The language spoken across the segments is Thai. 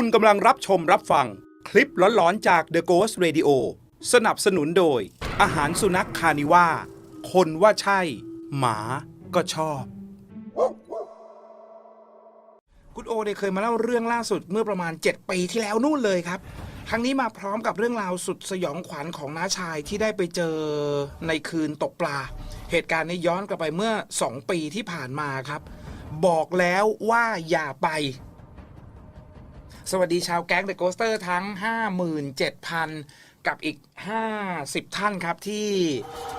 คุณกำลังรับชมรับฟัง คลิปหลอนๆจาก The Ghost Radio สนับสนุนโดย อาหารสุนัขคานิว่า คนว่าใช่ หมาก็ชอบ คุณโอเนี่ยเคยมาเล่าเรื่องล่าสุดเมื่อประมาณ 7 ปีที่แล้วนู่นเลยครับ ครั้งนี้มาพร้อมกับเรื่องราวสุดสยองขวัญของน้าชายที่ได้ไปเจอในคืนตกปลา เหตุการณ์นี้ย้อนกลับไปเมื่อ 2 ปีที่ผ่านมาครับ บอกแล้วว่าอย่าไป สวัสดีชาวแก๊งเดอะโกสเตอร์ทั้ง 57,000 กับอีก 50 ท่านครับ ที่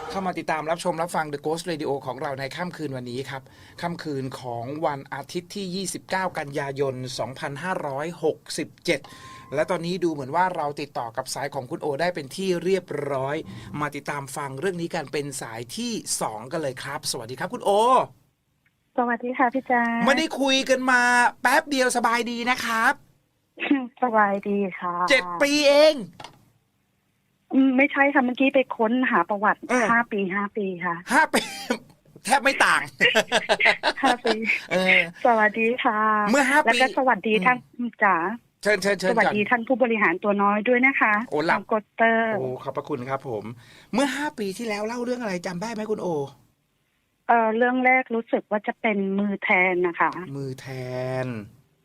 เข้ามาติดตามรับชมรับฟัง The Ghost Radio ของเราในค่ำคืนวันนี้ครับ ค่ำคืนของวันอาทิตย์ที่ 29 กันยายน 2567และตอนนี้ดูเหมือนว่าเราติดต่อกับสายของคุณโอได้เป็นที่เรียบร้อย มาติดตามฟังเรื่องนี้กันเป็นสายที่2กันเลยครับ สวัสดีครับคุณโอ สวัสดีค่ะพี่แจ๊คไม่ได้คุยกันมาแป๊บเดียวสบายดีนะครับ สบายดีค่ะเจ็ดปีเอง อืมไม่ใช่ค่ะเมื่อกี้ไปค้นหาประวัติเออ ห้าปีห้าปีค่ะห้าปี แทบไม่ต่าง ห้าปี เออ สวัสดีค่ะเมื่อห้าแล้วปีก็สวัสดีท่านจ๋าเชิญเชิญเชิสญวัสก่อน ดีท่านผู้บริหารตัวน้อยด้วยนะคะโอ้หลับ น้งโกเตอร์ โอ้ขอบพระคุณครับผม เมื่อห้าปีที่แล้วเล่าเรื่องอะไรจำได้ไหมคุณโอ เออเรื่องแรกรู้สึกว่าจะเป็นมือแทนนะคะ มือแทน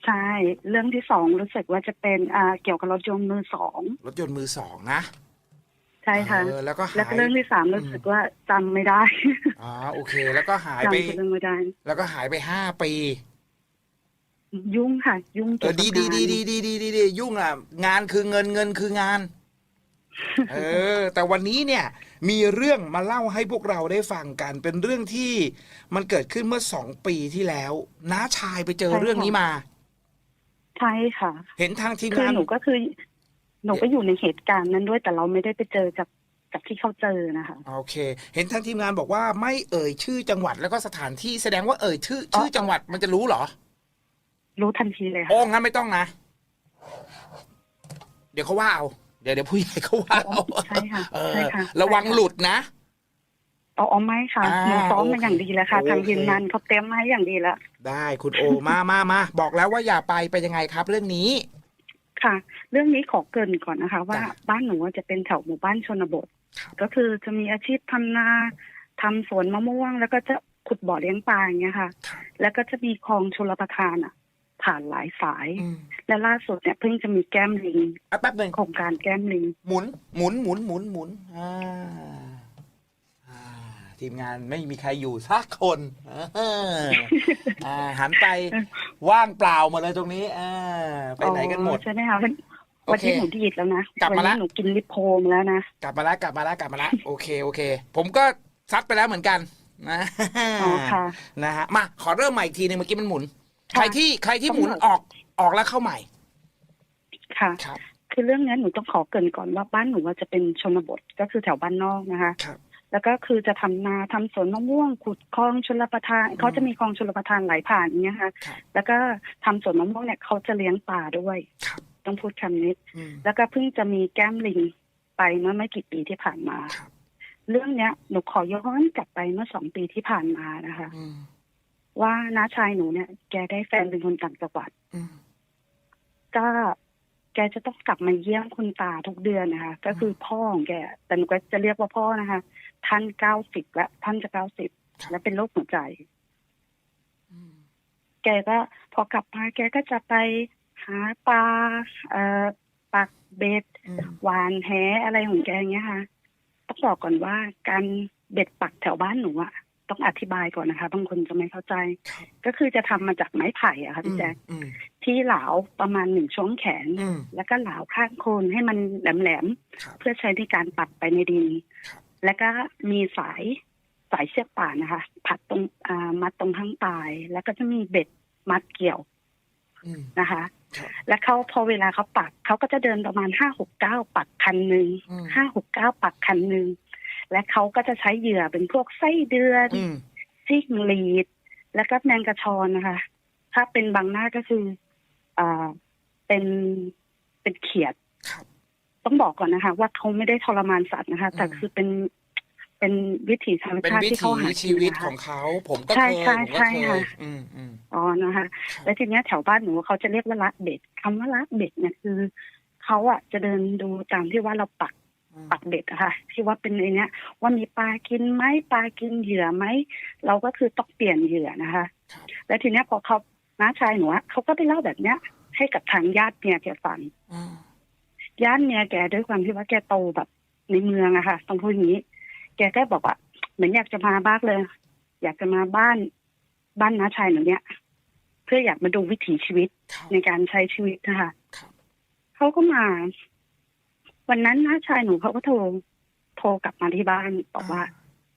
ใช่ เรื่องที่สองรู้สึกว่าจะเป็นอ่าเกี่ยวกับรถยนต์มือสองรถยนต์มือสองนะใช่ค่ะเออแล้วก็แล้วหาก็ยเรื่องที่สามรู้สึกว่าจำไม่ได้อ๋อโอเค แล้วก็หายจำไปเรื่องไม่ได้แล้วก็หายไปห้าปี ยุ่งค่ะ ยุ่งเอเกี่ยอวกับดีดีงานดีดีดีดีดีดียุ่งอะ งานคือเงินเงินคืองาน เออ แต่วันนี้เนี่ย มีเรื่องมาเล่าให้พวกเราได้ฟังกัน เป็นเรื่องที่มันเกิดขึ้นเมื่อสองปีที่แล้วน้าชายไปเจอเรื่องนี้มา ใช่ค่ะเห็นทางทีมคืองานหนูก็คือ หนูก็อยู่ในเหตุการณ์นั้นด้วยแต่เราไม่ได้ไปเจอกับกับที่เขาเจอนะคะ โอเค เห็นทางทีมงานบอกว่าไม่เอ่ยชื่อจังหวัดแล้วก็สถานที่แสดงว่าเอ่ยชื่อชื่อจังหวัดมันจะรู้เหรอ รู้ทันทีเลยโอ้ค่ะงั้นไม่ต้องนะ เดี๋ยวเขาว่าเอา เดี๋ยวเดี๋ยวผู้ใหญ่เขาว่าเอาใช่ค่ะเออใช่ค่ะระวังหลุดนะ อ๋ออ๋อไม่ค่ะอ่าหนูซ้อมโอมาเคอย่างดีแล้วค่ะโอเคทางทีมงานเขาเตรียมมาให้อย่างดีแล้ว ได้คุณโอมามามาบอกแล้วว่าอย่าไปไปยังไงครับ เรื่องนี้ ค่ะ เรื่องนี้ขอเกรินก่อนนะคะ ว่าจ้ะบ้านหนูอะจะเป็นแถวหมู่บ้านชนบทครับก็คือจะมีอาชีพทำนาทำสวนมะม่วง แล้วก็จะขุดบ่อเลี้ยงปลาอย่างเงี้ยค่ะครับแล้วก็จะมีคลองชลประทานอะ ผ่านหลายสายอืมและล่าสุดเนี่ยเพิ่งจะมีแก้มลิงอะแป๊บหนึ่งโครงการแก้มลิง หมุนหมุนหมุนหมุนหมุนอ่าอ่า ทีมงานไม่มีใครอยู่สักคนเอออ่าหันไปว่างเปล่าหมดเลยตรงนี้อ่าไปไหนกันหมดอ๋อใช่ไหมคะวันโอวันเคนี้หนูดีดแล้วนะกลับมาวัละนี้หนูกินลิปโพมแล้วนะกลับมาแล้วกลับมาแล้วกลับมาแล้วโอเคโอเค ผมก็ซัดไปแล้วเหมือนกันนะอ๋อค่ะนะฮะมาขอเริ่มใหม่อีกทีหนึงเมื่อกี้มันหมุนค่ะใครที่ใครที่หมุนต้องออกออกแล้วเข้าใหม่ ค่ะครับคือเรื่องนี้หนูต้องขอเกรินก่อนว่าบ้านหนูว่าจะเป็นชนบทก็คือแถวบ้านนอกนะคะครับ แล้วก็คือจะทำนาทำสวนมะม่วงขุดคลองชลประทานเขาจะมีคลองชลประทานไหลผ่านอย่างเงี้ยค่ะครับแล้วก็ทำสวนมะม่วงเนี่ยเขาจะเลี้ยงปลาด้วยครับต้องพูดคำนี้อืมแล้วก็เพิ่งจะมีแก้มลิงไปเมื่อไม่กี่ปีที่ผ่านมาครับเรื่องเนี้ยหนูขอย้อนกลับไปเมื่อสองปีที่ผ่านมานะคะอืมว่าน้าชายหนูเนี่ย แกได้แฟนเป็นคนต่างจังหวัดอืมก็แกจะต้องกลับมาเยี่ยมคุณตาทุกเดือนนะคะ ก็คือพ่อของแกแต่หนูก็จะเรียกว่าพ่อนะคะ ท่านเก้าสิบและท่านจะเก้าสิบและเป็นโรคหัวใจอืมแกก็พอกลับมาแกก็จะไปหาปลาเอ่อปักเบ็ดอืมหวานแหอะไรของแกอย่างเงี้ยค่ะ ต้องบอกก่อนว่าการเบ็ดปักแถวบ้านหนูอะต้องอธิบายก่อนนะคะบางคนจะไม่เข้าใจครับก็คือจะทำมาจากไม้ไผ่อะค่ะพี่แจ๊คอืมที่เหลาประมาณหนึ่งช่วงแขนอืมแล้วก็เหลาข้างโคนให้มันแหลมครับๆเพื่อใช้ในการปักไปในดินครับ แล้วก็มีสายสายเชือกป่านนะคะ ผัดตรงอ่ามัดตรงข้างปลาย แล้วก็จะมีเบ็ดมัดเกี่ยวอืมนะคะครับแล้วเขาพอเวลาเขาปักเขาก็จะเดินประมาณห้าหกเก้าปักคันหนึ่งอืมห้าหกเก้าปักคันหนึ่งและเขาก็จะใช้เหยื่อเป็นพวกไส้เดือนอืมจิ้งหรีด แล้วก็แมงกระชอนนะคะ ถ้าเป็นบางหน้าก็คืออ่าเป็นเป็นเขียดครับ ต้องบอกก่อนนะคะ ว่าเขาไม่ได้ทรมานสัตว์นะคะ แต่อืมคือเป็นเป็นวิถีธรรมเป็นชาติวิที่เขาถีหาชีวิตกินนะขคะองเขา ผมก็ใช่เคยใช่ผมก็เคใช่ค่ะยอืมอืมอ๋อนะคะครับแล้วทีเนี้ยแถวบ้านหนูเขาจะเรียกว่าละเบ็ดคำว่าละเบ็ดเนี่ยคือเขาอะจะเดินดูตามที่ว่าเราปักอืมปักเบ็ดอะค่ะ ที่ว่าเป็นในเนี้ย ว่ามีปลากินไหมปลากินเหยื่อไหมเราก็คือต้องเปลี่ยนเหยื่อนะคะครับแล้วทีเนี้ยพอเขาน้าชายหนูอะเขาก็ไปเล่าแบบเนี้ย ให้กับทางญาติเมียแกฟัง อืมญาติเมียแกด้วยความที่ว่าแกโตแบบในเมืองอะค่ะต้องพูดอย่างนี้ แกก็บอกว่าเหมือนอยากจะมาบ้านเลย อยากจะมาบ้านบ้านน้าชายหนูเนี่ย เพื่ออยากมาดูวิถีชีวิตครับในการใช้ชีวิตนะคะครับเขาก็มา วันนั้นน้าชายหนูเขาก็โทรโทรกลับมาที่บ้านบอกว่า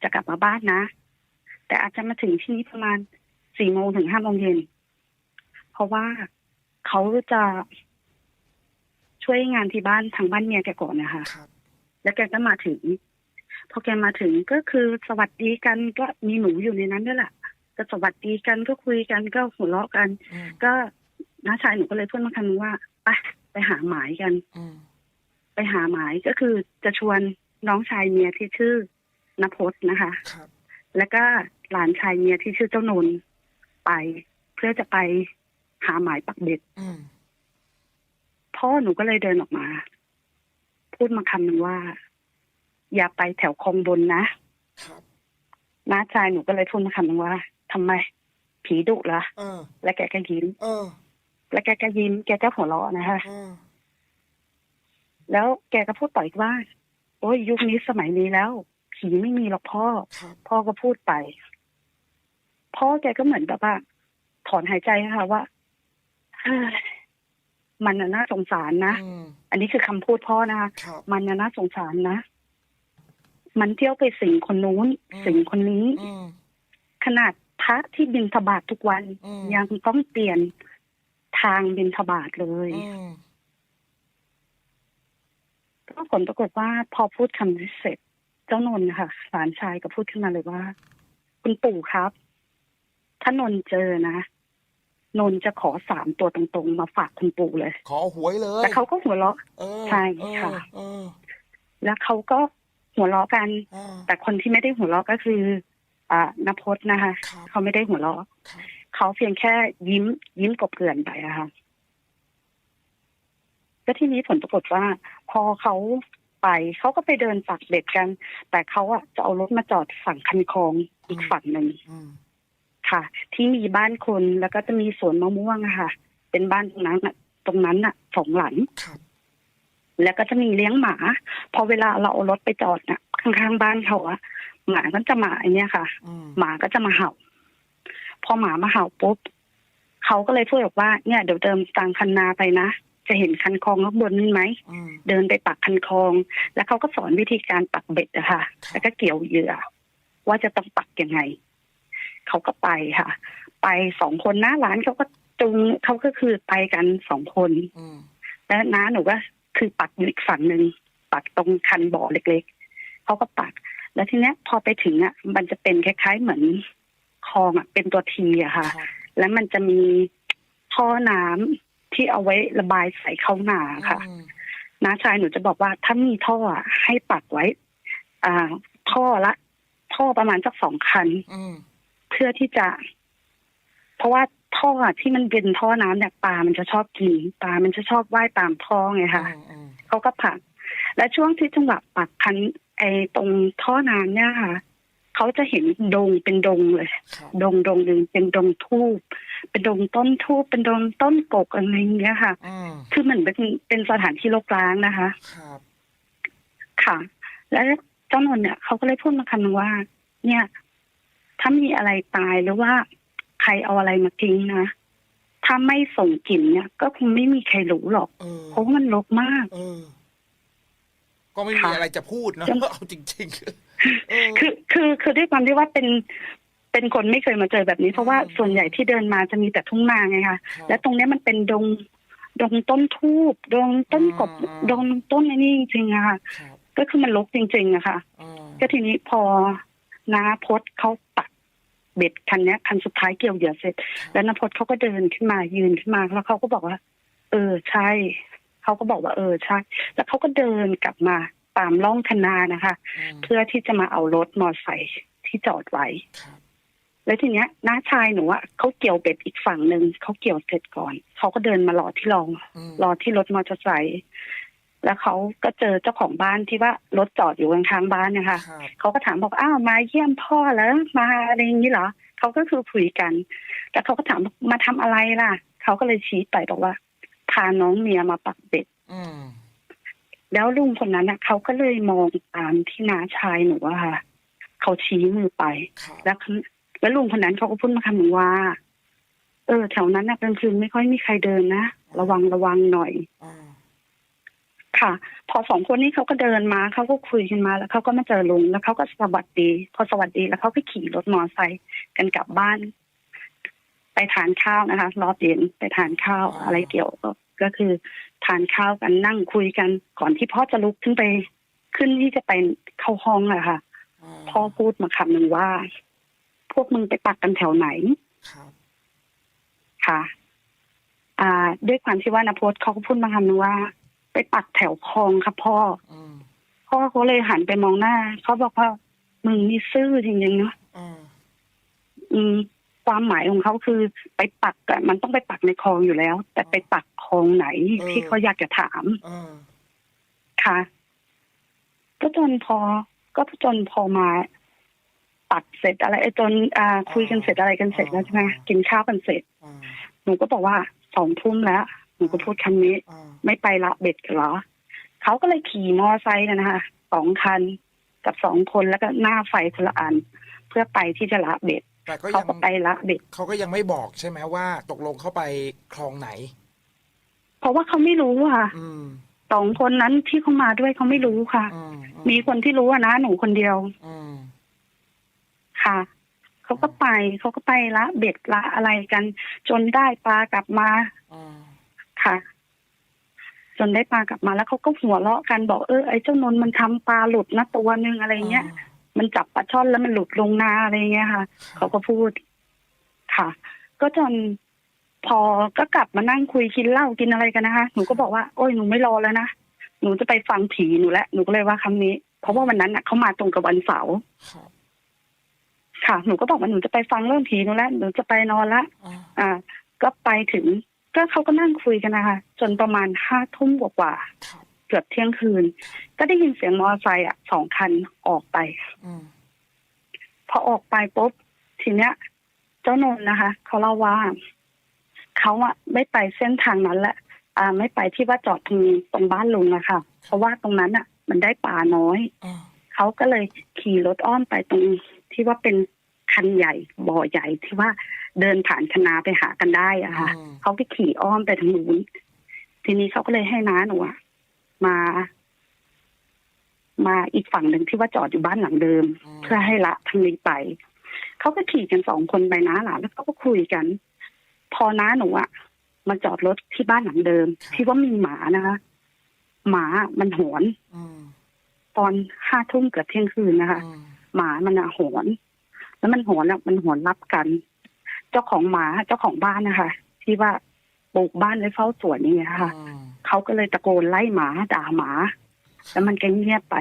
จะกลับมาบ้านนะ แต่อาจจะมาถึงที่นี้ประมาณสี่โมงถึงห้าโมงเย็นเพราะว่าเขาจะ ช่วยงานที่บ้านทางบ้านเมียแกก่อนนะคะครับแล้วแกก็มาถึง พอแกมาถึงก็คือสวัสดีกันก็มีหนูอยู่ในนั้นด้วยแหละก็สวัสดีกันก็คุยกันก็หัวเราะกันอืมก็น้าชายหนูก็เลยพูดมาคำนึงว่าไปไปหาหมายกันอืมไปหาหมายก็คือจะชวนน้องชายเมียที่ชื่อนพจน์นะคะครับแล้วก็หลานชายเมียที่ชื่อเจ้านนท์ไป เพื่อจะไปหาหมายปักเบ็ดอืม พ่อหนูก็เลยเดินออกมา พูดมาคำหนึ่งว่า อย่าไปแถวคลองบนนะครับน้าชายหนูก็เลยพูดมาคำหนึ่งว่าทำไม ผีดุเหรอเออแล้วแกก็ยิ้มเออแล้วแกก็ยิ้ม แกก็หัวเราะนะคะเออแล้วแกก็พูดต่ออีกว่า โอ้ยยุคนี้สมัยนี้แล้ว ผีไม่มีหรอกพ่อครับพ่อก็พูดไป พ่อแกก็เหมือนแบบว่า ถอนหายใจค่ะว่าเฮ้ย มันน่ะน่าสงสารนะอืมอันนี้คือคำพูดพ่อนะคะครับมันน่ะน่าสงสารนะ มันเที่ยวไปสิงคนนู้นอืมสิงคนนี้อืมขนาดพระที่บินทบาททุกวันอืมยังต้องเปลี่ยนทางบินทบาทเลยอืมก็ผลปรากฏว่าพอพูดคำนี้เสร็จ เจ้านนท์ค่ะหลานชายก็พูดขึ้นมาเลยว่า คุณปู่ครับ ถ้านนท์เจอนะ นนท์จะขอสามตัวตรงๆ มาฝากคุณปู่เลย ขอหวยเลยแต่เขาก็หัวเราะเออใช่เออค่ะเออแล้วเขาก็หัวเราะกันเออแต่คนที่ไม่ได้หัวเราะก็คือ อ่านพจน์นะคะครับเขาไม่ได้หัวเราะครับเขาเพียงแค่ยิ้ม ยิ้มกบเกลื่อนไปอะค่ะก็ที่นี้ผลปรากฏว่า พอเขาไปเขาก็ไปเดินปักเบ็ดกัน แต่เขาอะจะเอารถมาจอดฝั่งคันคลองอีกฝั่งหนึ่งอืม ค่ะ ที่มีบ้านคนแล้วก็จะมีสวนมะม่วงอะค่ะ เป็นบ้านตรงนั้นน่ะตรงนั้นน่ะสองหลังครับแล้วก็จะมีเลี้ยงหมา พอเวลาเราเอารถไปจอดน่ะ ข้างๆบ้านเขาอะหมาก็จะมาไอเนี้ยค่ะอืมหมาก็จะมาเห่า พอหมามาเห่าปุ๊บเขาก็เลยพูดบอกว่าเนี่ยเดี๋ยวเดินตามคันนาไปนะจะเห็นคันคลองข้างบนนี่ไหมอืมเดินไปปักคันคลอง แล้วเขาก็สอนวิธีการปักเบ็ดอะค่ะ แล้วก็เกี่ยวเหยื่อ ว่าจะต้องปักยังไง เขาก็ไปค่ะ ไปสองคนนะร้านเขาก็จุงเขาก็คือไปกันสองคนอืมแล้วน้าหนูก็คือปักอยู่อีกฝั่งหนึ่งปักตรงคันบ่อเล็กๆเขาก็ปัก แล้วทีเนี้ยพอไปถึงอะ มันจะเป็นคล้าย ๆ เหมือนคลองอะ เป็นตัวทีอะค่ะครับแล้วมันจะมีท่อน้ำที่เอาไว้ระบายใส่เข้านาค่ะอืมน้าชายหนูจะบอกว่าถ้ามีท่ออะให้ปักไว้ อ่า ท่อละ ท่อประมาณสักสองคันอืม เพื่อที่จะ เพราะว่าท่ออะที่มันเป็นท่อน้ำเนี่ยปลามันจะชอบกินปลามันจะชอบว่ายตามท่อไงคะอืมอืมเขาก็ผลัก และช่วงที่จังหวะปักคัน ไอ้ตรงท่อน้ำเนี่ยค่ะเขาจะเห็นดงเป็นดงเลยครับดงดงหนึ่งเป็นดงทูบเป็นดงต้นทูบเป็นดงต้นกกอะไรอย่างเงี้ยค่ะอืมคือเหมือนเป็นเป็นสถานที่รกร้างนะคะครับค่ะ แล้วเจ้านนท์เนี่ยเขาก็เลยพูดมาคำนึงว่า เนี่ย ถ้ามีอะไรตายหรือว่าใครเอาอะไรมาทิ้งนะถ้าไม่ส่งกลิ่นเนี่ย ก็คงไม่มีใครรู้หรอกเออเพราะว่ามันรกมากเออก็ไม่มีค่ะอะไรจะพูดเนอะจังเอาจริงๆเออคือคือคือด้วยความที่ว่าเป็นเป็นคนไม่เคยมาเจอแบบนี้ เพราะว่าอืมส่วนใหญ่ที่เดินมาจะมีแต่ทุ่งนาไงคะครับและตรงเนี้ยมันเป็นดงดงต้นทูบดงต้นกบอืมดงต้นไอ้นี่จริงๆอะค่ะครับก็คือมันรกจริงๆอะค่ะเออก็ทีนี้พอนาพดเขาตัก เบ็ดคันเนี้ยคันสุดท้ายเกี่ยวเหยื่อเสร็จ แล้วนพดเขาก็เดินขึ้นมายืนขึ้นมา แล้วเขาก็บอกว่า เออใช่เขาก็บอกว่าเออใช่ แล้วเขาก็เดินกลับมาตามร่องคนานะคะอืมเพื่อที่จะมาเอารถมอเตอร์ไซค์ที่จอดไว้ครับแล้วทีเนี้ยน้าชายหนูอะเขาเกี่ยวเบ็ดอีกฝั่งหนึ่งเขาเกี่ยวเสร็จก่อนเขาก็เดินมารอที่รองอืมรอที่รถมอเตอร์ไซค์ แล้วเขาก็เจอเจ้าของบ้านที่ว่ารถจอดอยู่ข้างๆบ้านนะคะครับเขาก็ถามบอกอ้าวมาเยี่ยมพ่อแล้วมาอะไรอย่างนี้เหรอเขาก็คือคุยกันแล้วเขาก็ถามบอกมาทำอะไรล่ะเขาก็เลยชี้ไปบอกว่า พาน้องเมียมาปักเบ็ดอืมแล้วลุงคนนั้นน่ะเขาก็เลยมองตามที่น้าชายหนูอะค่ะเขาชี้มือไปครับแล้วเขาแล้วลุงคนนั้นเขาก็พูดมาคำหนึ่งว่า เออ แถวนั้นน่ะกลางคืนไม่ค่อยมีใครเดินนะระวังระวังหน่อยอ่า ค่ะ พอสองคนนี้เขาก็เดินมาเขาก็คุยกันมา แล้วเขาก็มาเจอลุงแล้วเขาก็สวัสดี พอสวัสดีแล้วเขาก็ขี่รถมอเตอร์ไซค์กันกลับบ้าน ไปทานข้าวนะคะรอบเย็นไปทานข้าวอะไรเกี่ยวก็ก็คือทานข้าวกันนั่งคุยกันก่อนที่พ่อจะลุกขึ้นไปขึ้นที่จะไปเข้าห้องอะค่ะาพ่อพูดมาคำหนึ่งว่า พวกมึงไปปักกันแถวไหนครับค่ะ อ่า ด้วยความที่ว่านพจน์เขาก็พูดมาคำหนึงว่า ไปปักแถวคลองครับพ่ออืมพ่อเขาเลยหันไปมองหน้า เขาบอกว่ามึงนี่ซื่อจริงๆเนาะอ่าอืม ความหมายของเขาคือไปปักอะมันต้องไปปักในคลองอยู่แล้ว แต่ไปปักคลองไหนที่เขาอยากจะถามอ่าค่ะ ก็จนพอ ก็จนพอมาปักเสร็จอะไรไอ้จนอ่าคุยกันเสร็จอะไรกันเสร็จแล้วใช่ไหมกินข้าวกันเสร็จอ่าหนูก็บอกว่าสองทุ่มแล้ว หนูก็พูดคำนี้อ่าไม่ไปละเบ็ดกันเหรอเขาก็เลยขี่มอไซค์กันนะคะสองคันกับสองคนแล้วก็หน้าไฟคนละอัน เพื่อไปที่จะละเบ็ดแต่ก็เขายังก็ไปละเบ็ดเขาก็ยังไม่บอกใช่ไหมว่า ตกลงเข้าไปคลองไหน เพราะว่าเขาไม่รู้ค่ะอืมสองคนนั้นที่เขามาด้วยเขาไม่รู้ค่ะอืมมีคนที่รู้อะนะหนูคนเดียวอืมค่ะเขาก็ไปเขาก็ไปละเบ็ดละอะไรกัน จนได้ปลากลับมาอ่า ค่ะ จนได้ปลากลับมาแล้วเขาก็หัวเราะกันบอกเออไอ้เจ้านนท์มันทำปลาหลุดนะตัวหนึ่งอะไรเงี้ย มันจับปลาช่อนแล้วมันหลุดลงนาอะไรเงี้ยค่ะเขาก็พูดค่ะ ก็จนพอก็กลับมานั่งคุยกินเหล้ากินอะไรกันนะคะหนูก็บอกว่าโอ้ยหนูไม่รอแล้วนะหนูจะไปฟังผีหนูแล้วหนูก็เลยว่าคำนี้ เพราะว่าวันนั้นน่ะเขามาตรงกับวันเสาร์ครับค่ะ หนูก็บอกว่าหนูจะไปฟังเรื่องผีหนูแล้วหนูจะไปนอนละอ่าอ่าก็ไปถึง ก็เขาก็นั่งคุยกันนะคะ จนประมาณห้าทุ่มกว่าครับๆเกือบเที่ยงคืน ก็ได้ยินเสียงมอเตอร์ไซค์อะสองคันออกไปอืมพอออกไปปุ๊บทีเนี้ย เจ้านนท์นะคะ เขาเล่าว่าเขาอะไม่ไปเส้นทางนั้นแหละ อ่า ไม่ไปที่ว่าจอดตรงตรงบ้านลุงอะค่ะ เพราะว่าตรงนั้นอะมันได้ป่าน้อยอ่าเขาก็เลยขี่รถอ้อมไปตรงที่ว่าเป็นคันใหญ่บ่อใหญ่ที่ว่า เดินผ่านคณาไปหากันได้อะค่ะอืมเขาไปขี่อ้อมไปทางนู้นทีนี้เขาก็เลยให้น้าหนูอะมา มาอีกฝั่งหนึ่งที่ว่าจอดอยู่บ้านหลังเดิมมเพื่อให้ละทางนี้ไปเขาก็ขี่กันสองคนไปน้าหลานแล้วเขาก็คุยกัน พอน้าหนูอะมาจอดรถที่บ้านหลังเดิม ที่ว่ามีหมานะคะหมามันหอนอืมตอนห้าทุ่มเกือบเที่ยงคืนนะคะอืมหมามันอะหอน แล้วมันหอนอะมันหอนรับกันเจ้าของหมาเจ้าของบ้านนะคะที่ว่าปลูกบ้านไว้เฝ้าสวนนี่ไงค่ะอืมเขาก็เลยตะโกนไล่หมาด่าหมา แล้วมันก็เงียบไป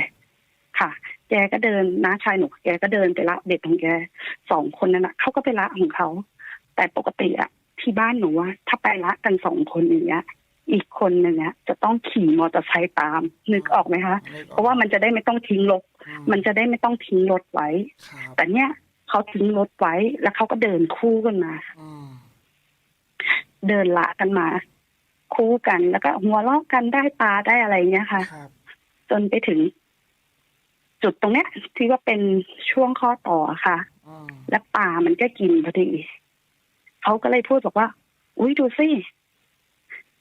ค่ะ แกก็เดินน้าชายหนูแกก็เดินไปละเด็กของแกสองคนนั้นนะเขาก็ไปละของเขา แต่ปกติอะที่บ้านหนูอะถ้าไปละกันสองคนอย่างเงี้ยอีกคนหนึ่งอะจะต้องขี่มอเตอร์ไซค์ตาม นึกออกไหมคะนึกออกเพราะว่ามันจะได้ไม่ต้องทิ้งรถอืมันจะได้ไม่ต้องทิ้งรถไว้ครับแต่เนี้ย เขาทิ้งรถไว้ แล้วเขาก็เดินคู่กันมาอืมเดินละกันมา คู่กันแล้วก็หัวเราะกันได้ปลาได้อะไรเงี้ยค่ะครับจนไปถึง จุดตรงเนี้ย ที่ว่าเป็นช่วงข้อต่อค่ะอืมแล้วปลามันก็กินพอดีเขาก็เลยพูดบอกว่า อุ้ยดูสิ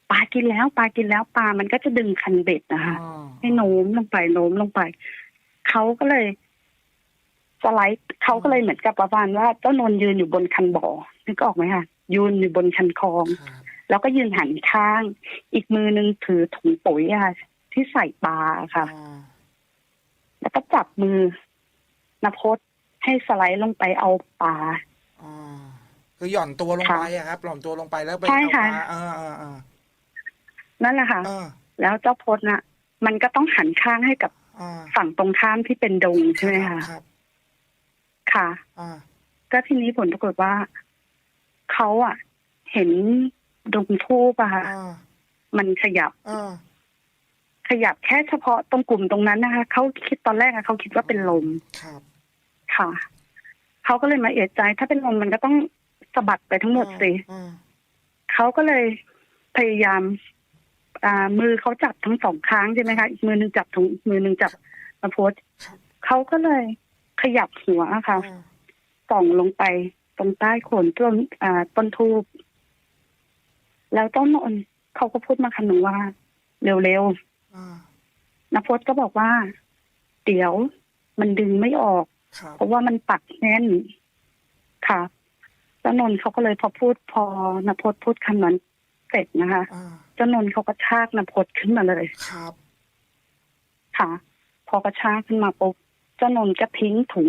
ปลากินแล้วปลากินแล้วปลามันก็จะดึงคันเบ็ดนะคะอืมให้โน้มลงไปโน้มลงไปเขาก็เลย สไลด์เขาก็เลยเหมือนกับประมาณว่าเจ้านนท์ยืนอยู่บนคันบ่อนึกออกไหมคะยืนอยู่บนคันคลองครับแล้วก็ยืนหันข้าง อีกมือหนึงถือถุงปุ๋ยอะค่ะ ที่ใส่ปลาค่ะอ่าแล้วก็จับมือนพจน์ให้สไลด์ลงไปเอาปลาอ่าคือหย่อนตัวลงค่ะไปอะครับหย่อนตัวลงไปแล้วไปใช่เอาค่ะปลาอ่าอ่าอ่านั่นแหละค่ะอ่าแล้วเจ้าพจน์น่ะ มันก็ต้องหันข้างให้กับอ่าฝั่งตรงข้ามที่เป็นดงใช่ไหมคะ ครับค่ะอ่าก็ทีนี้ผลปรากฏว่าเขาอะเห็นดงทูบอะค่ะอ่ามันขยับอ่าขยับแค่เฉพาะตรงกลุ่มตรงนั้นนะคะเขาคิดตอนแรกอะเขาคิดว่าเป็นลมครับค่ะเขาก็เลยมาเอะใจ ถ้าเป็นลมมันก็ต้องสะบัดไปทั้งหมดสิอ่าเขาก็เลยพยายามอ่ามือเขาจับทั้งสองข้างใช่ไหมคะ อีกมือหนึ่งจับถุงอีกมือหนึ่งจับมาโพสครับเขาก็เลย ขยับหัวอะค่ะอ่าส่องลงไปตรงใต้โคนต้นอ่าต้นทูบแล้วต้นนนเขาก็พูดมาคำหนึ่งว่า เร็วอ่าๆนพจน์ก็บอกว่า เดี๋ยวมันดึงไม่ออกครับเพราะว่ามันปักแน่นค่ะเจ้านนท์เขาก็เลยพอพูดพอนพจน์พูดคำนั้นเสร็จนะคะอ่าเจ้านนท์เขาก็ชากนพจน์ขึ้นมาเลยครับ ค่ะ พอกระชากขึ้นมาปุ๊บเจ้านนท์ก็ทิ้งถุง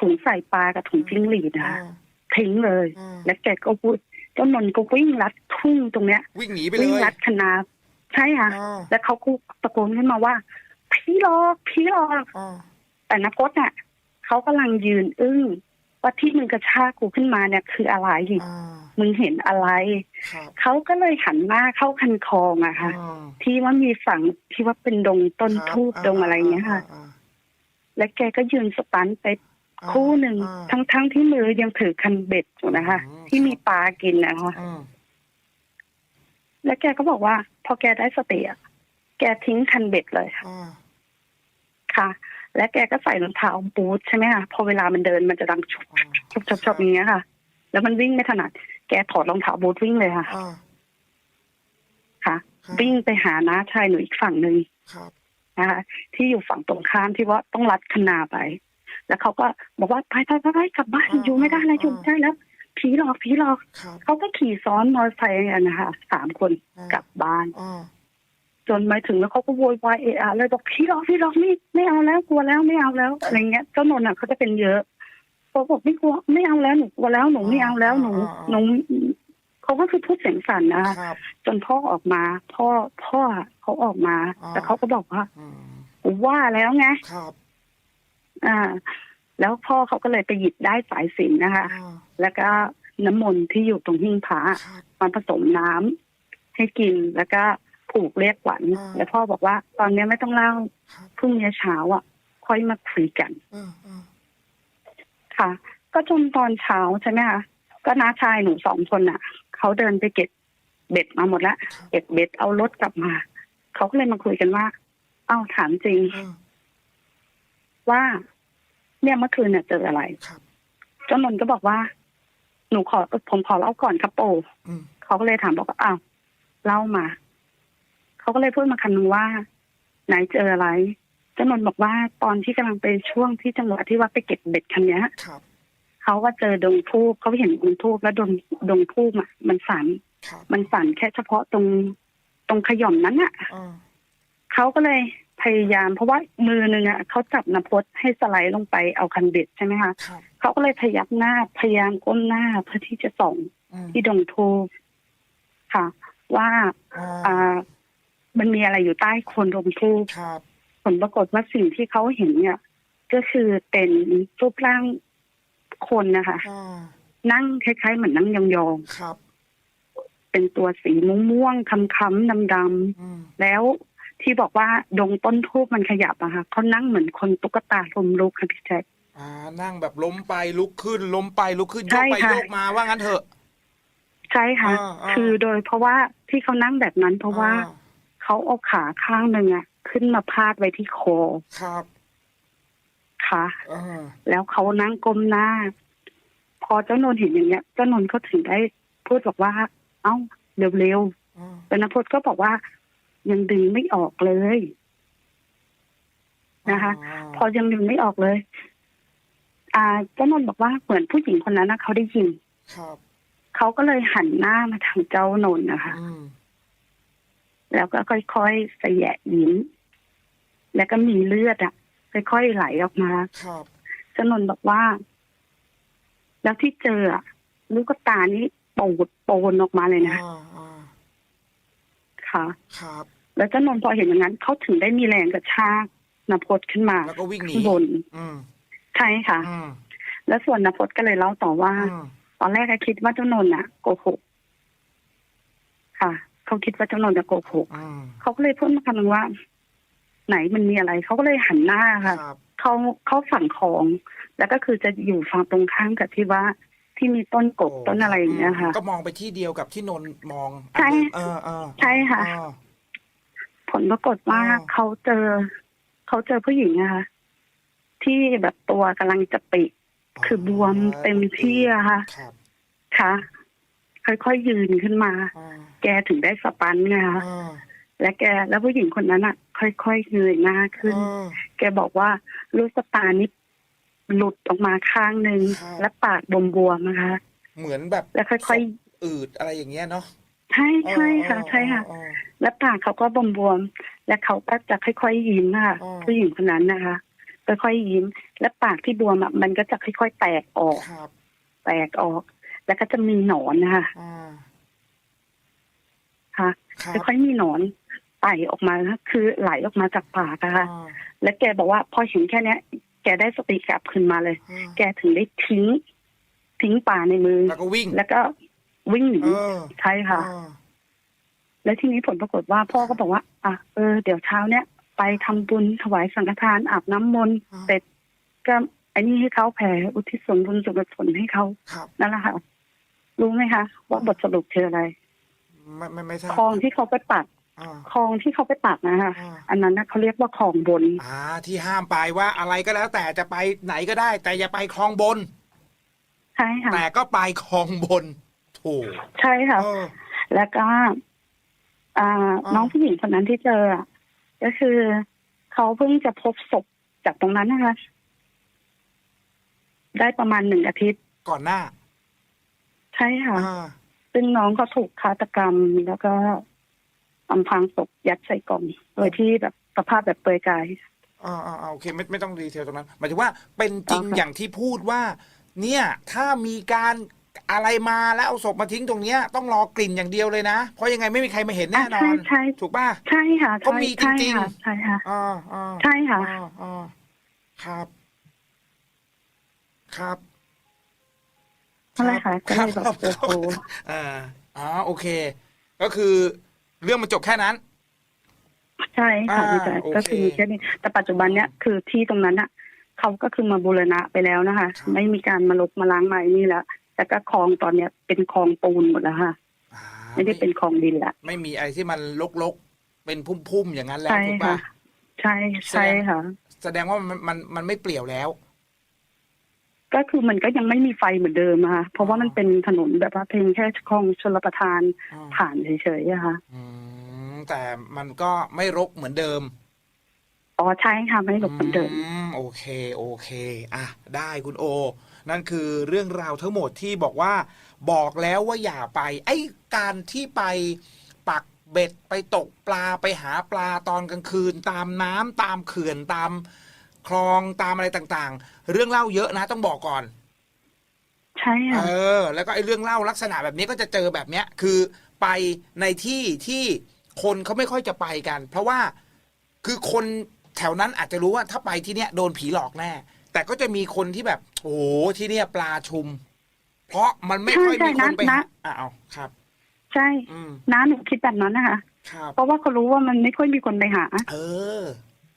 ถุงใส่ปลากับถุงจิ้งหรีดนะอ่าคะทิ้งเลยอ่าแล้วแกก็พูดเจ้านนท์ก็วิ่งลัดทุ่งตรงเนี้ย วิ่งหนีไปเลวิ่งยลัดคณะใช่ค่ะอ่าแล้วเขาก็ตะโกนขึ้นมาว่าพี่หลอกพี่หลอกอ่าแต่นพจน์น่ะเขากำลังยืนอึ้งว่าที่มึงกระชากกูขึ้นมาเนี่ยคืออะไรอ่ามึงเห็นอะไรครับเขาก็เลยหันหน้าเข้าคันคลองอะค่ะอ่าที่ว่ามีฝั่งที่ว่าเป็นดงต้นครับทูบดงอะไรอย่างเงี้ยค่ะอ่า และแกก็ยืนสตันไปอ่าคู่หนึ่งอ่าทั้งทั้งๆที่มือยังถือคันเบ็ดอยู่นะคะอืมที่มีปลากินนะคะอ่าแล้วแกก็บอกว่า พอแกได้สติอะแกทิ้งคันเบ็ดเลยค่ะอ่าค่ะ และแกก็ใส่รองเท้าบูทใช่ไหมคะพอเวลามันเดินมันจะดังชุบอ่าชุบชุบชุบอย่างเงี้ยค่ะ แล้วมันวิ่งไม่ถนัดแกถอดรองเท้าบูทวิ่งเลยค่ะอ่าค่ะครับวิ่งไปหาน้าชายหนูอีกฝั่งหนึ่งครับ นะคะที่อยู่ฝั่งตรงข้ามที่ว่าต้องลัดคนาไป แล้วเขาก็บอกว่าไปไปไปไปกลับบ้านอยู่ไม่ได้แล้วอยู่ไม่ได้แล้วผีหลอกผีหลอกครับเขาก็ขี่ซ้อนมอเตอร์ไซค์กันนะคะสามคนอ่ากลับบ้านอ่าจนมาถึงแล้วเขาก็โวยวายเอะอะเลยบอกพี่หลอกพี่หลอกไม่ไม่เอาแล้วกลัวแล้วไม่เอาแล้วอะไรเงี้ยเจ้านนท์อะเขาจะเป็นเยอะเขาบอกไม่กลัวไม่เอาแล้วหนูกลัวแล้วหนูไม่เอาแล้วหนูหนู เขาก็คือพูดเสียงสั่นนะคะครับจนพ่อออกมา พ่อพ่อเขาออกมาอ่าแต่เขาก็บอกว่าอืมกูว่าแล้วไงครับอ่า แล้วพ่อเขาก็เลยไปหยิบได้สายสิญจนนะคะ อ่าแล้วก็น้ำมนต์ที่อยู่ตรงหิ้งพระ ครับ มาผสมน้ำให้กินแล้วก็ผูกเรียกขวัญอ่า แล้วพ่อบอกว่า ตอนนี้ไม่ต้องเล่าครับพรุ่งนี้เช้าอะ ค่อยมาคุยกันอ่าอ่าค่ะ ก็จนตอนเช้าใช่ไหมคะก็น้าชายหนูสองคนอะ เขาเดินไปเก็บเบ็ดมาหมดแล้วเก็บเบ็ดเอารถกลับมา เขาก็เลยมาคุยกันว่า เอ้าถามจริงอ่าว่า เนี่ยเมื่อคืนเนี่ยเจออะไรครับเจ้านนท์ก็บอกว่า หนูขอผมขอเล่าก่อนครับโปอืมเขาก็เลยถามบอกว่าอ้าวเล่ามา เขาก็เลยพูดมาคำนึงว่า ไหนเจออะไรเจ้านนท์บอกว่าตอนที่กำลังไปช่วงที่จังหวะที่ว่าไปเก็บเบ็ดคันเนี้ยครับ เขาก็เจอดงทูบเขาเห็นดงทูบแล้วดงดงทูบอะมันสั่นครับมันสั่นแค่เฉพาะตรงตรงขย่อมนั้นอะอ่าเขาก็เลยพยายามเพราะว่ามือหนึ่งอะเขาจับนพดให้สไลด์ลงไปเอาคันเบ็ดใช่ไหมคะครับเขาก็เลยพยักหน้าพยายามก้มหน้าเพื่อที่จะส่องอืมที่ดงทูบค่ะว่าอ่าอ่ามันมีอะไรอยู่ใต้โคนดงทูบครับผลปรากฏว่าสิ่งที่เขาเห็นเนี่ย ก็คือเป็นรูปร่าง คนนะคะอ่านั่งคล้ายๆเหมือนนั่งยองครับๆเป็นตัวสีม่วงๆค้ำๆดำอืมๆแล้วที่บอกว่าดงต้นทูบมันขยับอะค่ะเขานั่งเหมือนคนตุ๊กตาลมลุกค่ะพี่แจ๊คอ่า นั่งแบบล้มไปลุกขึ้น ล้มไปลุกขึ้นโยใช่กไปค่ะโยกมาว่างั้นเถอะ ใช่ค่ะอ่าอ่าคือโดยเพราะว่าที่เขานั่งแบบนั้นเพราะว่าอ่เขาเอาขาข้างหนึ่งอะขึ้นมาพาดไว้ที่คอครับ ค่ะอ่าแล้วเขานั่งก้มหน้า พอเจ้านนท์เห็นอย่างเงี้ย เจ้านนท์เขาถึงได้พูดบอกว่า เอ้าเร็วอ่าๆแต่นพจน์ก็บอกว่า ยังดึงไม่ออกเลยนะคะอ่าพอยังดึงไม่ออกเลย อ่าเจ้านนท์บอกว่าเหมือนผู้หญิงคนนั้นนะเขาได้ยินครับเขาก็เลยหันหน้ามาทางเจ้านนท์นะคะอืมแล้วก็ค่อยๆสแยะยิ้มแล้วก็มีเลือดอะ ค่อยๆไหลออกมาครับเจ้านนท์บอกว่า แล้วที่เจออะลูกตานี้ปูดโปนออกมาเลยนะอ่าอ่าค่ะ ครับ แล้วเจ้านนท์พอเห็นอย่างนั้นเขาถึงได้มีแรงกระชากนพดขึ้นมาแล้วก็วิ่งหนีข้างบนอืมใช่ค่ะอืมแล้วส่วนนพดก็เลยเล่าต่อว่าอืมตอนแรกก็คิดว่าเจ้านนท์น่ะโกหกค่ะเขาคิดว่าเจ้านนท์จะโกหกอืมเขาก็เลยพูดมาคำนึงว่า ไหนมันมีอะไรเขาก็เลยหันหน้าคค่ะรับ เขาเขาฝั่งคลอง แล้วก็คือจะอยู่ฝั่งตรงข้ามกับที่ว่าที่มีต้นกบต้นอะไรอย่างเงี้ยค่ะ ก็มองไปที่เดียวกับที่นนท์มองใช่เออเออใช่ค่ะ เออ ผลปรากฏว่าอ๋อ เขาเจอเขาเจอผู้หญิงนะคะที่แบบตัวกำลังจะปิดคือบวมเต็มที่อะค่ะ ครับค่ะ ค่อยๆยืนขึ้นมา อ่าแกถึงได้สปันไงคะอ่า และแกแล้วผู้หญิงคนนั้นอะ ค่อยๆเงยหน้าขึ้นอ่าแกบอกว่าลูกตานี่หลุดออกมาข้างหนึ่งครับ และปากบวมๆนะคะ เหมือนแบบแล้วค่อย ๆอืดอะไรอย่างเงี้ยเนาะๆ ใช่ใช่ค่ะ ใช่ค่ะ อ๋อ และปากเขาก็บวมๆ และเขาก็จะค่อยๆยิ้มค่ะ อ๋อ ผู้หญิงคนนั้นนะคะค่อยๆยิ้ม และปากที่บวมอะมันก็จะค่อยๆแตกออก ครับแตกออก แล้วก็จะมีหนอนนะคะอ่าค่ะครับค่อยๆมีหนอน ไต่ออกมานะคือไหลออกมาจากปากอะค่ะอ่าและแกบอกว่าพอเห็นแค่เนี้ย แกได้สติกลับคืนมาเลยอ่าแกถึงได้ทิ้ง ทิ้งปลาในมือ แล้วก็วิ่ง แล้วก็วิ่งหนีเออใช่ค่ะอ่าแล้วทีนี้ผลปรากฏว่าพ่อก็บอกว่า อะเออเดี๋ยวเช้าเนี้ยไปทำบุญถวายสังฆทานอาบน้ำมนต์เสร็จก็ไอ้นี่ให้เขาแผ่อุทิศส่วนบุญส่วนกุศลให้เขาครับนั่นแหละค่ะ รู้ไหมคะ ว่าบทสรุปคืออะไร ไม่ไม่ไม่ทราบคลองที่เขาไปปักอ่า คลองที่เขาไปปักนะคะอ่าอันนั้นนะเขาเรียกว่าคลองบนอ่าที่ห้ามไปว่าอะไรก็แล้ว แต่จะไปไหนก็ได้ แต่อย่าไปคลองบน ใช่ค่ะแต่ก็ไปคลองบนโถูใช่ค่ะเออแล้วก็อ่าอ่า น้องผู้หญิงคนนั้นที่เจออะก็คือเขาเพิ่งจะพบศพจากตรงนั้นนะคะ ได้ประมาณหนึ่งอาทิตย์ก่อนหน้า ใช่ค่ะอ่าซึ่งน้องก็ถูกฆาตกรรมแล้วก็ อำพรางศพยัดใส่กล่องโดยที่แบบสภาพแบบเปลือยกายอ่าอ่าอ่าโอเคไม่ไม่ต้องดีเทลตรงนั้นหมายถึงว่าเป็นจริงโอเคอย่างที่พูดว่า เนี่ยถ้ามีการอะไรมาแล้วเอาศพมาทิ้งตรงเนี้ยต้องรอกลิ่นอย่างเดียวเลยนะ เพราะยังไงไม่มีใครมาเห็นแน่นอใช่นใช่ถูกป่ะใช่ค่ะก็ใช่มีจใช่ริงๆค่ะใช่ค่ะอ่าอ่าใช่ค่ะอ่าอ่าครับ ครับอะไรคะก็เลยแบบครับโอ้โหอ่าอ๋อโอเค ก็คือ เรื่องมันจบแค่นั้น ใช่ค่ะอ่าพี่แจ๊คโอเคก็คือแค่นี้แต่ปัจจุบันเนี้ยคือที่ตรงนั้นอะเขาก็คือมาบูรณะไปแล้วนะคะ ครับ ไม่มีการมาลบมาล้างมาไอ้นี่แล้วแต่ก็คลองตอนเนี้ยเป็นคลองปูนหมดแล้วค่ะ อ่าไม่ได้เป็นคลองดินละไม่มีอะไรที่มันลกๆ เป็นพุ่มๆอย่างนั้นแล้วใช่ถูกค่ะ ป่ะ ใช่ใช่ค่ะ แสดงว่ามันมันมันไม่เปลี่ยวแล้ว ก็คือมันก็ยังไม่มีไฟเหมือนเดิมอะค่ะเพราะว่ามันเป็นถนนแบบว่าเพียงแค่คลองชลประทานอ่าผ่านเฉยๆอะค่ะอืมแต่มันก็ไม่รกเหมือนเดิมอ๋อใช่ค่ะไม่หลบเหมือนเดิมอืมโอเคโอเค อะ ได้คุณโอ นั่นคือเรื่องราวทั้งหมดที่บอกว่า บอกแล้วว่าอย่าไป ไอ้การที่ไปปักเบ็ดไปตกปลาไปหาปลาตอนกลางคืน ตามน้ำตามเขื่อนตาม คลองตามอะไรต่างๆ เรื่องเล่าเยอะนะต้องบอกก่อน ใช่เอค่ะอแล้วก็ไอ้เรื่องเล่าลักษณะแบบนี้ก็จะเจอแบบเนี้ย คือไปในที่ที่คนเขาไม่ค่อยจะไปกัน เพราะว่าคือคนแถวนั้นอาจจะรู้ว่าถ้าไปที่เนี้ยโดนผีหลอกแน่ แต่ก็จะมีคนที่แบบ โอ้โหที่เนี่ยปลาชุม เพราะมันไม่ค่อยใช่มีคนไปใช่หานะ อ้าวครับ ใช่อืมน้าหนูคิดแบบนั้นนะคะ ครับ เพราะว่าเขารู้ว่ามันไม่ค่อยมีคนไปหา เออ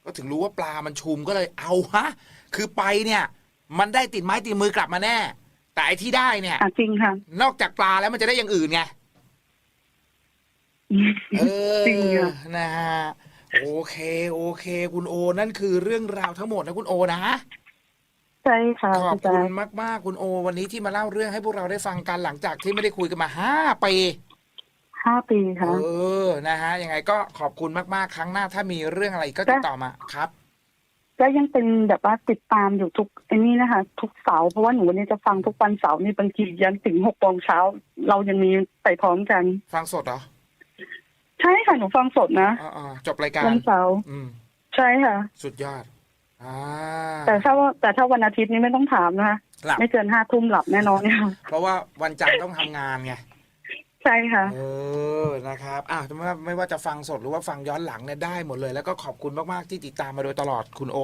ก็ถึงรู้ว่าปลามันชุมก็เลยเอาฮะ คือไปเนี่ย มันได้ติดไม้ติดมือกลับมาแน่ แต่ไอ้ที่ได้เนี่ย อะจริงค่ะ นอกจากปลาแล้วมันจะได้อย่างอื่นไง เออจริงค่ะ นะฮะโอเค โอเค คุณโอ นั่นคือเรื่องราวทั้งหมดนะคุณโอนะ ใช่ค่ะขอบพี่แจ๊คุณคมาก ๆ คุณโอ วันนี้ที่มาเล่าเรื่องให้พวกเราได้ฟังกันหลังจากที่ไม่ได้คุยกันมาห้าปี ห้าปีเอค่ะ อนะฮะยังไงก็ขอบคุณมากๆ ครั้งหน้าถ้ามีเรื่องอะไรอีกก็ติดต่อมาครับ ก็ยังเป็นแบบว่าติดตามอยู่ทุกไอ้นี่นะคะ ทุกเสาร์เพราะว่าหนูเนี่ยจะฟังทุกวันเสาร์นี่บางทียันถึงหกโมงเช้า เรายังมีไปพร้อมกัน ฟังสดเหรอใช่ค่ะหนูฟังสดนะอ่าๆจบรายการ วันเสาร์อืม ใช่ค่ะ สุดยอด อ่าแต่ถ้าว่าแต่ถ้าวันอาทิตย์นี้ไม่ต้องถามนะคะหลับไม่เกินห้าทุ่มหลับแน่นอนค่ะเพราะว่าวันจันทร์ต้องทำงานไงใช่ช่ค่ะ เออนะครับอะไม่ว่าไม่ว่าจะฟังสดหรือว่าฟังย้อนหลังเนี่ยได้หมดเลย แล้วก็ขอบคุณมากๆที่ติดตามมาโดยตลอดคุณโอ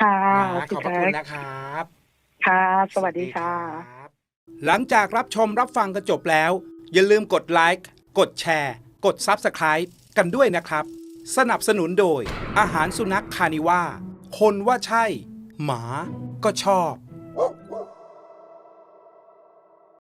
ค่ะนะขอบพระคุณนะครับ ค่ะ สวัสดีค่ะรับหลังจากรับชมรับฟังกันจบแล้ว อย่าลืมกดไลค์กดแชร์ กด Subscribe กันด้วยนะครับ สนับสนุนโดย อาหารสุนัขคานิว่าคนว่าใช่ หมาก็ชอบ